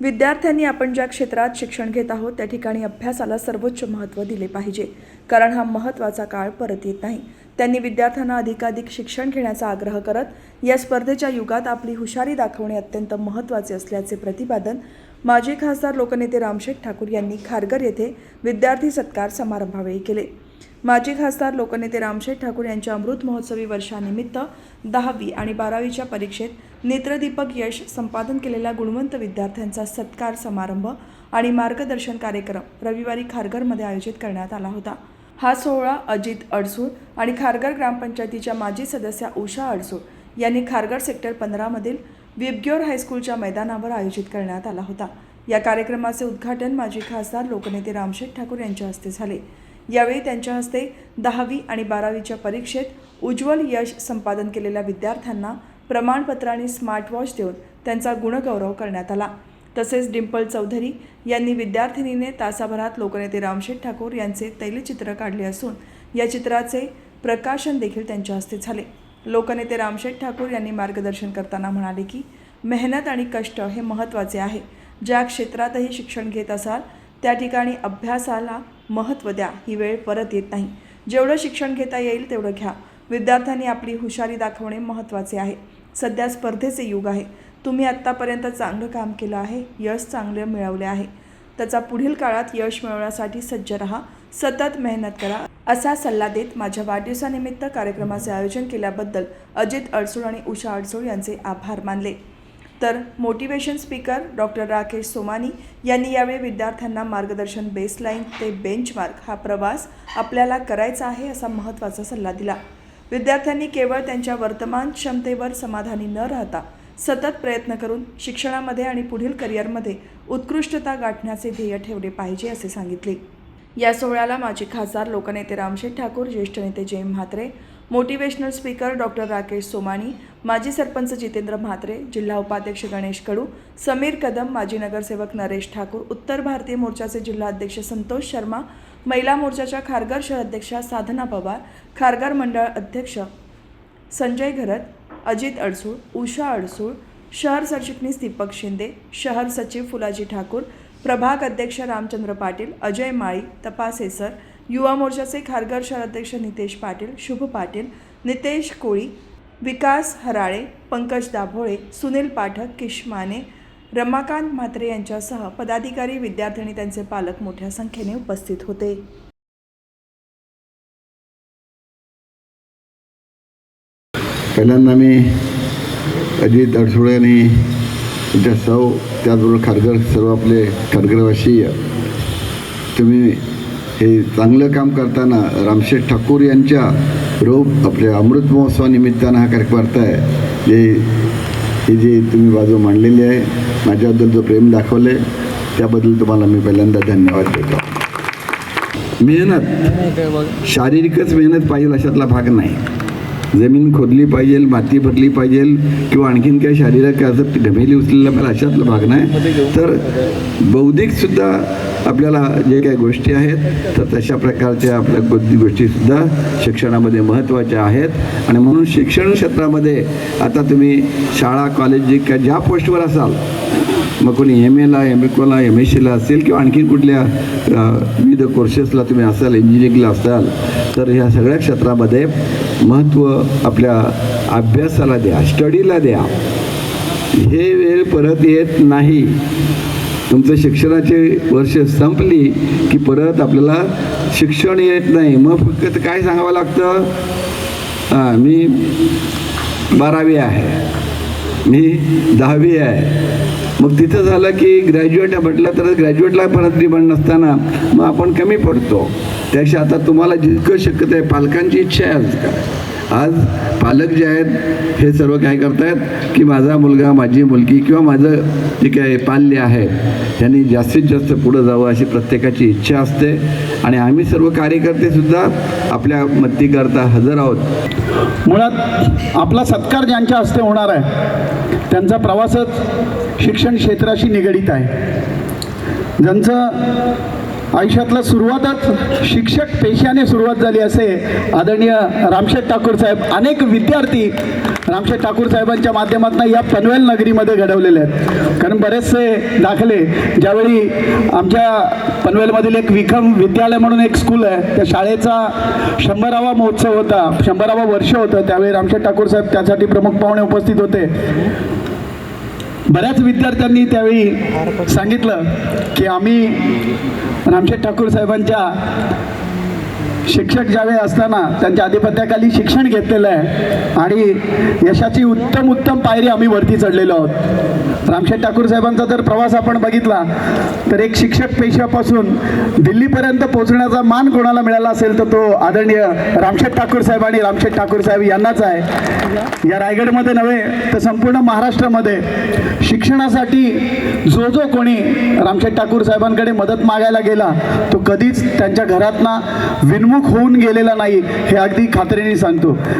विद्यार्थ्यांनी आपण ज्या क्षेत्रात शिक्षण घेत आहोत त्या ठिकाणी अभ्यासाला सर्वोच्च महत्त्व दिले पाहिजे. कारण हा महत्त्वाचा काळ परत येत नाही. त्यांनी विद्यार्थ्यांना अधिकाधिक शिक्षण घेण्याचा आग्रह करत या स्पर्धेच्या युगात आपली हुशारी दाखवणे अत्यंत महत्त्वाचे असल्याचे प्रतिपादन माजी खासदार लोकनेते रामशेठ ठाकूर यांनी खारघर येथे विद्यार्थी सत्कार समारंभावेळी केले. माजी खासदार लोकनेते रामशेठ ठाकूर यांच्या अमृत महोत्सवी वर्षानिमित्त दहावी आणि बारावीच्या परीक्षेत नेत्रदीपक यश संपादन केलेल्या गुणवंत विद्यार्थ्यांचा सत्कार समारंभ आणि मार्गदर्शन कार्यक्रम रविवारी खारघरमध्ये आयोजित करण्यात आला होता. हा सोहळा अजित अडसूळ आणि खारघर ग्रामपंचायतीच्या माजी सदस्या उषा अडसूळ यांनी खारघर सेक्टर पंधरामधील विबग्योर हायस्कूलच्या मैदानावर आयोजित करण्यात आला होता. या कार्यक्रमाचे उद्घाटन माजी खासदार लोकनेते रामशेठ ठाकूर यांच्या हस्ते झाले. यावेळी त्यांच्या हस्ते दहावी आणि बारावीच्या परीक्षेत उज्ज्वल यश संपादन केलेल्या विद्यार्थ्यांना प्रमाणपत्र आणि स्मार्टवॉच देऊन त्यांचा गुणगौरव करण्यात आला. तसेच डिंपल चौधरी यांनी विद्यार्थिनीने तासाभरात लोकनेते रामशेठ ठाकूर यांचे तैलचित्र काढले असून या चित्राचे प्रकाशन देखील त्यांच्या हस्ते झाले. लोकनेते रामशेठ ठाकूर यांनी मार्गदर्शन करताना म्हणाले की मेहनत आणि कष्ट हे महत्त्वाचे आहे. ज्या क्षेत्रातही शिक्षण घेत असाल त्या ठिकाणी अभ्यासाला महत्त्व द्या. ही वेळ परत येत नाही. जेवढं शिक्षण घेता येईल तेवढं घ्या. विद्यार्थ्यांनी आपली हुशारी दाखवणे महत्त्वाचे आहे. सध्या स्पर्धेचे युग आहे. तुम्ही आत्तापर्यंत चांगलं काम केलं आहे यश चांगले मिळवले आहे. त्याचा पुढील काळात यश मिळवण्यासाठी सज्ज रहा सतत मेहनत करा असा सल्ला देत माझ्या वाढदिवसानिमित्त कार्यक्रमाचे आयोजन केल्याबद्दल अजित अडसूळ आणि उषा अडसूळ यांचे आभार मानले. तर motivation speaker doctor Rakesh Somani यांनी यावेळी विद्यार्थ्यांना मार्गदर्शन बेसलाईन ते बेंचमार्क हा प्रवास आपल्याला करायचा आहे असा महत्त्वाचा सल्ला दिला. विद्यार्थ्यांनी केवळ त्यांच्या वर्तमान क्षमतेवर समाधानी न राहता सतत प्रयत्न करून शिक्षणामध्ये आणि पुढील करिअरमध्ये उत्कृष्टता गाठण्याचे ध्येय ठेवले पाहिजे असे सांगितले. या सोहळ्याला माजी खासदार लोकनेते रामशेठ ठाकूर ज्येष्ठ नेते Jay Mhatre motivational speaker doctor Rakesh Somani माजी सरपंच जितेंद्र म्हात्रे जिल्हा उपाध्यक्ष गणेश कडू समीर कदम माजी नगरसेवक नरेश ठाकूर उत्तर भारतीय मोर्चाचे जिल्हाध्यक्ष संतोष शर्मा महिला मोर्चाच्या खारघर शहराध्यक्षा साधना पवार खारघर मंडळ अध्यक्ष संजय घरत अजित अडसूळ उषा अडसूळ शहर सरचिटणीस दीपक शिंदे शहर सचिव फुलाजी ठाकूर प्रभाग अध्यक्ष रामचंद्र पाटील अजय माळी तपास हेसर युवा मोर्चाचे खारघर शहराध्यक्ष नितेश पाटील शुभ पाटील नितेश कोळी विकास हराळे पंकज दाभोळे सुनील पाठक किशमाने रमाकांत म्हात्रे यांच्यासह पदाधिकारी विद्यार्थी आणि त्यांचे पालक मोठ्या संख्येने उपस्थित होते. पहिल्यांदा मी अजित अडसुळे आणि त्यांच्या सौ त्याचबरोबर खारघर सर्व आपले खारघरवासी तुम्ही हे चांगलं काम करताना रामशेठ ठाकूर यांच्या रोप आपल्या अमृत महोत्सवानिमित्तानं हा कार्यक्रम करताय जे ही जी तुम्ही बाजू मांडलेली आहे माझ्याबद्दल जो प्रेम दाखवले त्याबद्दल तुम्हाला मी पहिल्यांदा धन्यवाद देतो. मेहनत शारीरिकच मेहनत पाहिजे अशातला भाग नाही. जमीन खोदली पाहिजे माती भरली पाहिजे किंवा आणखीन काही शारीरिक असं ढमेली उचलेला मला अशातला भाग नाही. तर बौद्धिकसुद्धा आपल्याला जे काही गोष्टी आहेत तर तशा प्रकारच्या आपल्या बौद्धिक गोष्टीसुद्धा शिक्षणामध्ये महत्त्वाच्या आहेत. आणि म्हणून शिक्षण क्षेत्रामध्ये आता तुम्ही शाळा कॉलेज जे काय ज्या पोस्टवर असाल मग कोणी एम एला एम एकोला एम एस सीला असेल किंवा आणखी कुठल्या विविध कोर्सेसला तुम्ही असाल इंजिनिअरिंगला असाल तर ह्या सगळ्या क्षेत्रामध्ये महत्त्व आपल्या अभ्यासाला द्या स्टडीला द्या. हे वेळ परत येत नाही. तुमचं शिक्षणाचे वर्ष संपली की परत आपल्याला शिक्षण येत नाही. मग फक्त काय सांगावं लागतं? हां मी बारावी आहे. मी दहावी आहे. मग तिथं झालं की ग्रॅज्युएट म्हटलं तर ग्रॅज्युएटला परत डिमांड नसताना मग आपण कमी पडतो. त्यापेक्षा आता तुम्हाला जितकं शक्यता आहे पालकांची इच्छा आहे आज का? आज पालक जे आहेत हे सर्व काय करतायत की माझा मुलगा माझी मुलगी किंवा माझं जे काय पाल्य आहे त्यांनी जास्तीत जास्त पुढं जावं अशी प्रत्येकाची इच्छा असते. आणि आम्ही सर्व कार्यकर्तेसुद्धा आपल्या मदतीकरता हजर आहोत. मुळात आपला सत्कार ज्यांच्या हस्ते होणार आहे त्यांचा प्रवासच शिक्षण क्षेत्राशी निगडीत आहे. ज्यांचं आयुष्यातला सुरुवातच शिक्षक पेशाने सुरुवात झाली असे आदरणीय रामशेठ ठाकूर साहेब अनेक विद्यार्थी रामशेठ ठाकूर साहेबांच्या माध्यमातून या पनवेल नगरीमध्ये घडवलेले आहेत. कारण बरेचसे दाखले ज्यावेळी आमच्या पनवेलमधील एक विक्रम विद्यालय म्हणून एक स्कूल आहे त्या शाळेचा शंभरावा महोत्सव होता शंभरावा वर्ष होतं त्यावेळी रामशेठ ठाकूर साहेब त्यासाठी प्रमुख पाहुणे उपस्थित होते. बऱ्याच विद्यार्थ्यांनी त्यावेळी सांगितलं की आम्ही रामशेठ ठाकूर साहेबांच्या शिक्षक ज्यावेळी असताना त्यांच्या आधिपत्याखाली शिक्षण घेतलेलं आहे आणि यशाची उत्तम उत्तम पायरी आम्ही वरती चढलेलो आहोत. रामशेठ ठाकूर साहेबांचा जर प्रवास आपण बघितला तर एक शिक्षक पेशापासून दिल्लीपर्यंत पोहोचण्याचा मान कोणाला मिळाला असेल तर तो आदरणीय रामशेठ ठाकूर साहेब आणि रामशेठ ठाकूर साहेब यांनाच आहे. या रायगडमध्ये नव्हे तर संपूर्ण महाराष्ट्रामध्ये शिक्षणासाठी जो जो कोणी रामशेठ ठाकूर साहेबांकडे मदत मागायला गेला तो कधीच त्यांच्या घरातना विनमुख होऊन गेलेला नाही हे अगदी खात्रीने सांगतो.